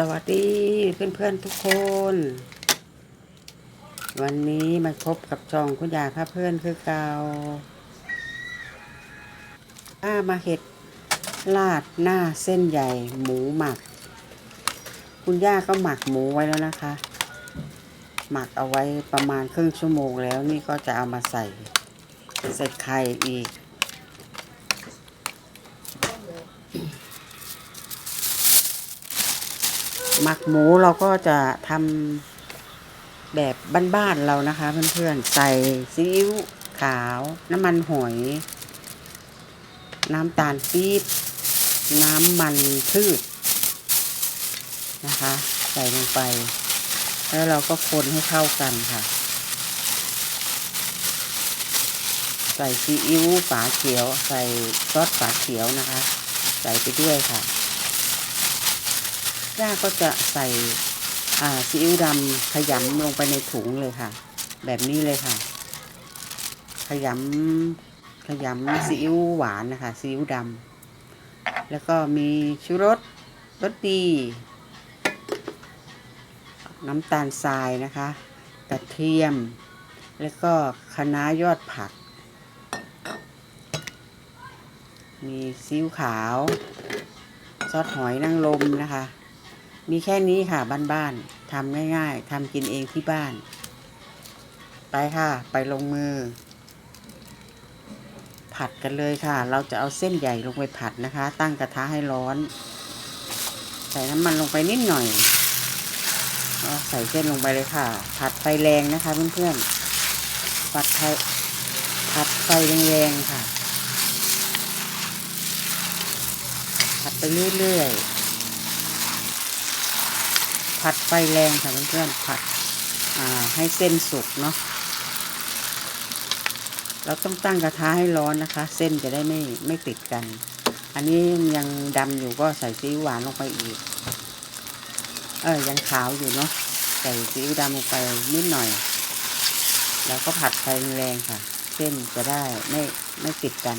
สวัสดีเพื่อนๆทุกคน วันนี้มาพบกับช่องคุณยายพระเพื่อนคือเกาอ้ามาเห็ดลาดหน้าเส้นใหญ่หมูหมัก คุณย่าก็หมักหมูไว้แล้วนะคะ หมักเอาไว้ประมาณครึ่งชั่วโมงแล้วนี่ก็จะเอามาใส่ใส่ไข่อีก หมักหมูเราก็จะทำแบบบ้านๆเรานะคะ เพื่อนๆ ใส่ซีอิ๊วขาว น้ำมันหอย น้ำตาลปี๊บ น้ำมันพืชนะคะ ใส่ลงไป แล้วเราก็คนให้เข้ากันค่ะ ใส่ซีอิ๊วฝาเขียว ใส่ซอสฝาเขียวนะคะ ใส่ไปด้วยค่ะ ย่าก็จะใส่ซีอิ๊วดำขยำลงไปในถุงเลยค่ะ แบบนี้เลยค่ะ ขยำขยำซีอิ๊วหวานนะคะซีอิ๊วดำแล้วก็มีชูรสรสดี น้ำตาลทรายนะคะกระเทียม แล้วก็คะน้ายอดผัก มีซีอิ๊วขาว ซอสหอยนางรมนะคะ มีแค่นี้ค่ะบ้านๆทำง่ายๆทำกินเองที่บ้าน ไปค่ะ ไปลงมือ ผัดกันเลยค่ะ เราจะเอาเส้นใหญ่ลงไปผัดนะคะ ตั้งกระทะให้ร้อน ใส่น้ำมันลงไปนิดหน่อยก็ใส่เส้นลงไปเลยค่ะ ผัดไฟแรงนะคะเพื่อนๆผัดไฟผัดไฟแรงๆค่ะ ผัดไปเรื่อยๆ ผัดไฟแรงค่ะเพื่อนๆผัดให้เส้นสุกเนาะเราต้องตั้งกระทะให้ร้อนนะคะ เส้นจะได้ไม่ไม่ติดกัน อันนี้ยังดำอยู่ก็ใส่ซีอิ๊วหวานลงไปอีก เออยังขาวอยู่เนาะใส่ซีอิ๊วดำลงไปนิดหน่อย แล้วก็ผัดไฟแรงค่ะ เส้นจะได้ไม่ไม่ติดกัน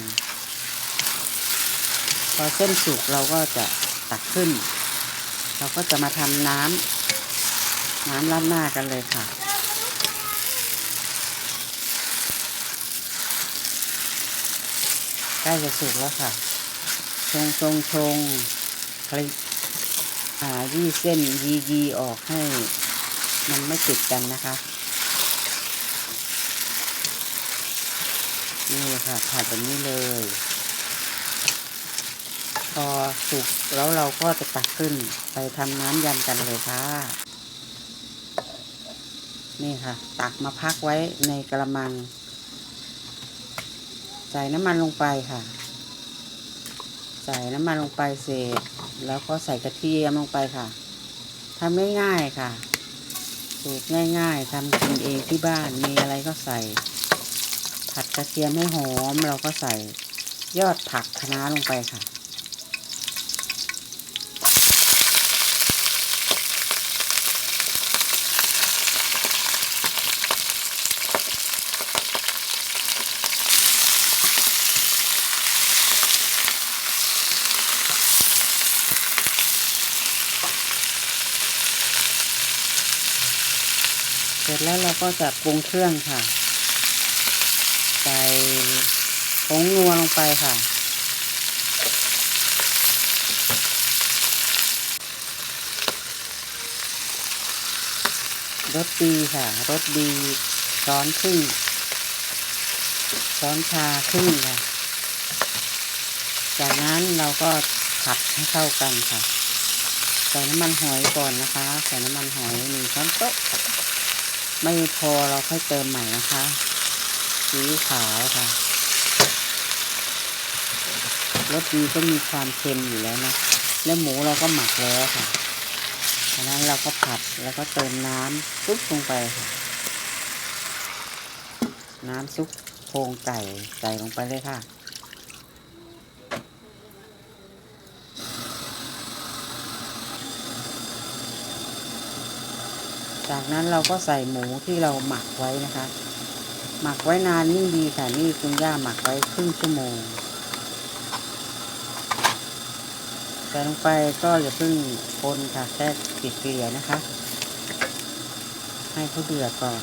พอเส้นสุกเราก็จะตักขึ้น เราก็จะมาทำน้ำ น้ำราดหน้ากันเลยค่ะ ใกล้จะสุกแล้วค่ะ ชงชงชงคลิกอ่ายี่เส้นยียีออกให้ มันไม่ติดกันนะคะ นี่ค่ะผัดแบบนี้เลย พอสุกแล้วเราก็จะตักขึ้นไปทำน้ำยำกันเลยค่ะ นี่ค่ะ ตักมาพักไว้ในกระมัง ใส่น้ำมันลงไปค่ะ ใส่น้ำมันลงไปเสร็จ แล้วก็ใส่กระเทียมลงไปค่ะทำง่ายๆค่ะ สูตรง่ายๆทำกินเองที่บ้านมีอะไรก็ใส่ ผัดกระเทียมให้หอมเราก็ใส่ยอดผักคะน้าลงไปค่ะ ร็จแล้วเราก็จะปรุงเครื่องค่ะ ใส่ผงนัวลงไปค่ะ รสดีค่ะ รสดีช้อนครึ่งช้อนชาครึ่งค่ะ จากนั้นเราก็ผัดให้เข้ากันค่ะ ใส่น้ำมันหอยก่อนนะคะ ใส่น้ำมันหอยหนึ่งช้อนโต๊ะ ไม่พอเราค่อยเติมใหม่นะคะซีอิ๊วขาวค่ะรสดีก็มีความเค็มอยู่แล้วนะแล้วหมูเราก็หมักแล้วค่ะดังนั้นเราก็ผัดแล้วก็เติมน้ำซุปลงไปค่ะ น้ำซุปโครงไก่ใส่ลงไปเลยค่ะ จากนั้นเราก็ใส่หมูที่เราหมักไว้นะคะ หมักไว้นานยิ่งดีค่ะนี่คุณย่าหมักไว้ครึ่งชั่วโมงใส่ลงไปก็อย่าเพิ่งคนค่ะแค่ปิดเกลี่ยนะคะ ให้เขาเดือดก่อน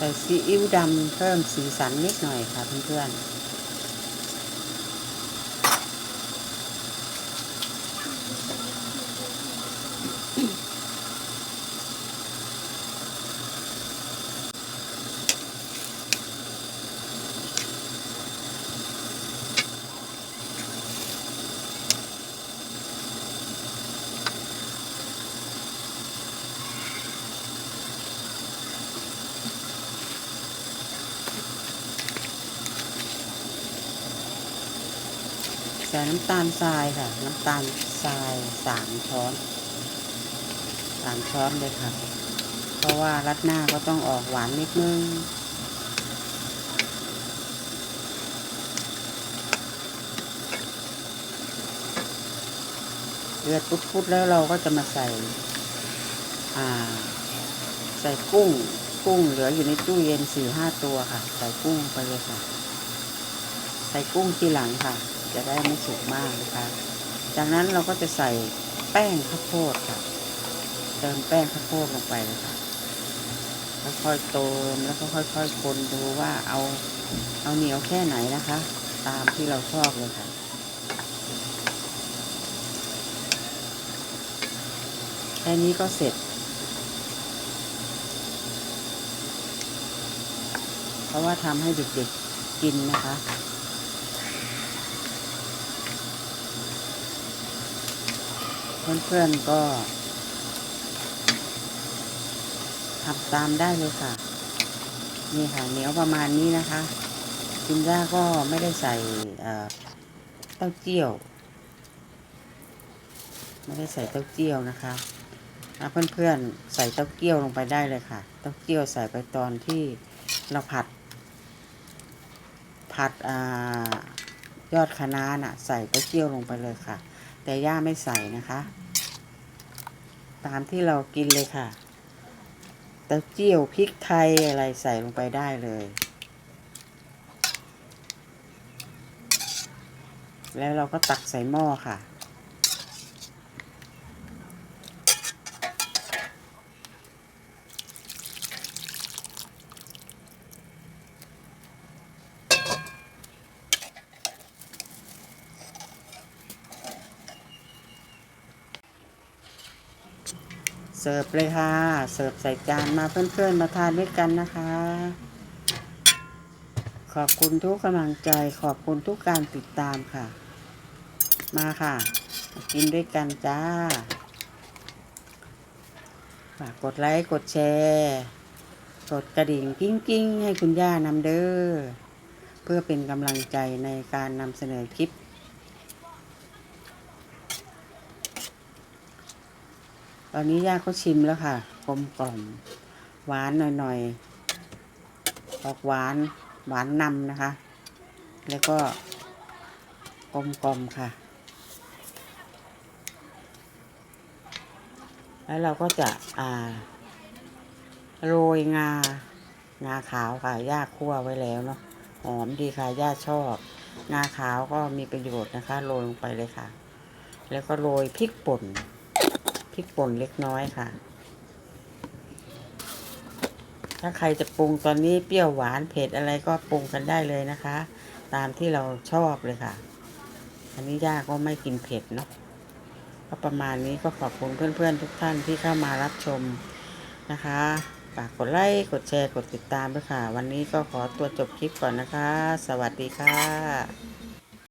ใส่ซีอิ๊วดำเพิ่มสีสันนิดหน่อยค่ะเพื่อนๆ ใส่น้ำตาลทรายค่ะ น้ำตาลทรายสามช้อนสามช้อนเลยค่ะ เพราะว่ารัดหน้าก็ต้องออกหวานนิดนึงเดือดปุ๊บๆแล้วเราก็จะมาใส่ อ่า ใส่กุ้ง กุ้งเหลืออยู่ในตู้เย็นสี่ห้าตัวค่ะ ใส่กุ้งไปเลยค่ะ ใส่กุ้งทีหลังค่ะ จะได้ไม่สุกมากนะคะ จากนั้นเราก็จะใส่แป้งข้าวโพดค่ะเติมแป้งข้าวโพดลงไปเลยค่ะค่อยๆเติมแล้วก็ค่อยๆคนดูว่าเอาเอาเหนียวแค่ไหนนะคะ ตามที่เราชอบเลยค่ะแค่นี้ก็เสร็จ เพราะว่าทำให้เด็กๆกินนะคะ เพื่อนๆก็ทำตามได้เลยค่ะ นี่ค่ะเหนียวประมาณนี้นะคะคุณย่าก็ไม่ได้ใส่เต้าเจี้ยว ไม่ได้ใส่เต้าเจี้ยวนะคะอะเพื่อนๆใส่เต้าเจี้ยวลงไปได้เลยค่ะ เต้าเจี้ยวใส่ไปตอนที่เราผัด ผัดอยอดคะน้าน่ะ ใส่เต้าเจี้ยวลงไปเลยค่ะ แต่ย่าไม่ใส่นะคะ ตามที่เรากินเลยค่ะเต้าเจี้ยวพริกไทยอะไรใส่ลงไปได้เลย แล้วเราก็ตักใส่หม้อค่ะ เสิร์ฟเลยค่ะ เสิร์ฟใส่จานมาเพื่อนๆ มาทานด้วยกันนะคะ ขอบคุณทุกกำลังใจ ขอบคุณทุกการติดตามค่ะ มาค่ะ กินด้วยกันจ้า ฝากกดไลค์ กดแชร์ กดกระดิ่งกิ้งกิ้งให้คุณย่านำเด้อ เพื่อเป็นกำลังใจในการนำเสนอคลิป ตอนนี้ย่าก็ชิมแล้วค่ะกลมกล่อมหวานหน่อยๆออกหวานหวานนำนะคะ แล้วก็กลมกล่อมค่ะ แล้วเราก็จะอ่าโรยงา งาขาวค่ะย่าคั่วไว้แล้วเนาะหอมดีค่ะย่าชอบ งาขาวก็มีประโยชน์นะคะ โรยลงไปเลยค่ะ แล้วก็โรยพริกป่น ริกป่นเล็กน้อยค่ะ ถ้าใครจะปรุงตอนนี้เปรี้ยวหวานเผ็ดอะไรก็ปรุงกันได้เลยนะคะ ตามที่เราชอบเลยค่ะ อันนี้ย่าก็ไม่กินเผ็ดเนาะก็ประมาณนี้ก็ขอบคุณเพื่อนๆ ทุกท่านที่เข้ามารับชมนะคะฝากกดไลค์กดแชร์กดติดตามด้วยค่ะ วันนี้ก็ขอตัวจบคลิปก่อนนะคะ สวัสดีค่ะ